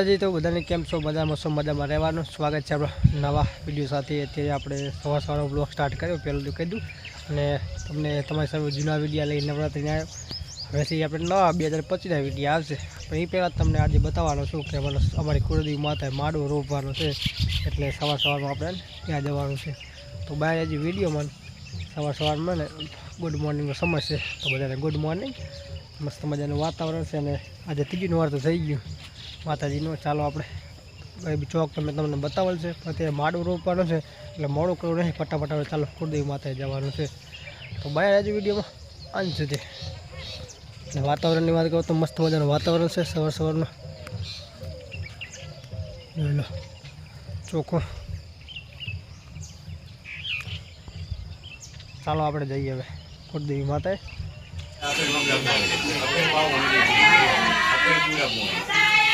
માતાજી તો બધાને કેમ છો? મજામાં છો મજામાં રહેવાનું. સ્વાગત છે આપણા નવા વીડિયો સાથે. અત્યારે આપણે સવાર સવારનો બ્લોગ સ્ટાર્ટ કર્યો. પહેલું તો કહી દઉં. અને તમને તમારી સામે જૂના વીડિયો લઈ નવરાત્રિના હવેથી આપણે નવા બે હજાર પચીસના વિડીયા આવશે. પણ એ પહેલાં તમને આજે બતાવવાનો છું કે અમારે અમારી કુળદેવી માતાએ માડો રોપવાનો છે. એટલે સવાર સવારમાં આપણે ત્યાં જવાનું છે. તો બાય આજે વિડીયોમાં સવાર સવારમાં ને ગુડ મોર્નિંગનો સમય છે. તો બધાને ગુડ મોર્નિંગ. મસ્ત મજાનું વાતાવરણ છે અને આજે ત્રીજી વાર તો થઈ ગયું. માતાજીનો. ચાલો આપણે ચોક તમે તમને બતાવેલ છે. પણ માડું રોપવાનું છે. એટલે મોડું કરવું નહીં, ફટાફટ ચાલો કુળદેવી માતાએ જવાનું છે. તો બાય આજે વિડીયોમાં. અંત સુધી. અને વાતાવરણની વાત કરું તો મસ્ત મજાનું વાતાવરણ છે સવાર સવારનું. લો ચોખ્ખું ચાલો આપણે જઈએ હવે કુળદેવી માતાએ.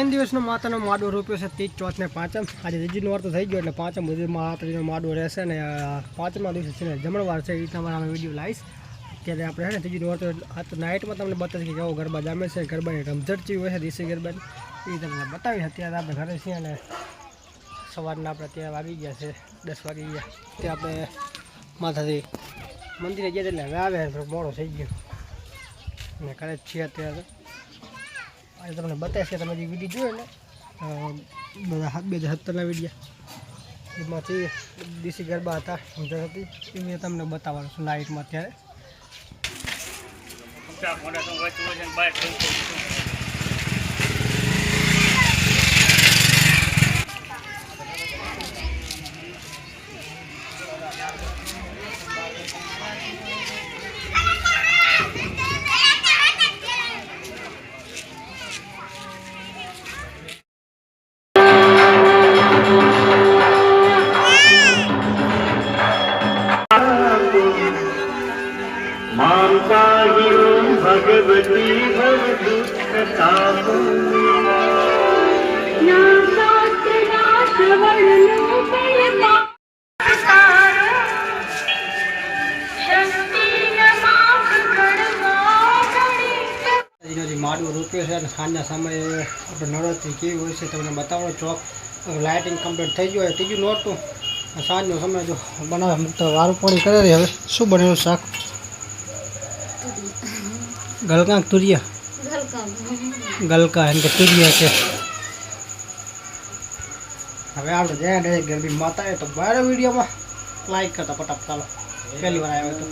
ત્રણ દિવસનો માતાનો માડો રોપ્યો છે, ત્રીજ ચોથ ને પાંચમ. આજે ત્રીજીનો વાર તો થઈ ગયો, એટલે પાંચમ સુધી માતાજીનો માડો રહેશે ને પાંચમા દિવસે છે ને જમણવાર છે, એ તમારા અમે વીડિયો લાવીશ. ત્યારે આપણે છે ને ત્રીજી વાર તો તો નાઇટમાં તમને બતાવીશ કે કેવો ગરબા જામે છે, ગરબાની રમઝટ જેવી હોય છે, દેશી ગરબાની એ તમને બતાવીશ. અત્યારે આપણે ઘરે છીએ અને સવારના આપણે અત્યારે વાગી ગયા છે, દસ વાગી ગયા. ત્યાં આપણે માથાથી મંદિરે ગયા એટલે હવે આવે મોડો થઈ ગયો. અને ઘરે છીએ અત્યારે. આજે તમને બતાવશે તમે જે વીડિયો જોયો ને બધા બે હજાર સત્તરના વિડીયા એમાંથી દેશી ગરબા હતા સમજણ હતી એ મેં તમને બતાવવાનું છું લાઇટમાં અત્યારે. માડવો રૂપિયો છે અને સાંજના સમયે આપણે નવરાત્રિ કેવી હોય છે તમને બતાવો. ચોક લાઇટિંગ કમ્પ્લીટ થઈ ગયું હોય. ત્રીજું નહોતું સાંજનો સમય જો બનાવે. મૂકતો વારું પાણી કરે હવે શું બનેલું શાક? ગલકાંક તુરિયા. ગલકા એમ કે તુરિયા છે. હવે આપણે જ્યાં ડાયરેક્ટ ગરબી માતા આવે તો બહાર વિડીયોમાં લાઈક કરતા પટાપ ચાલો. પહેલી વાર આવ્યો તો.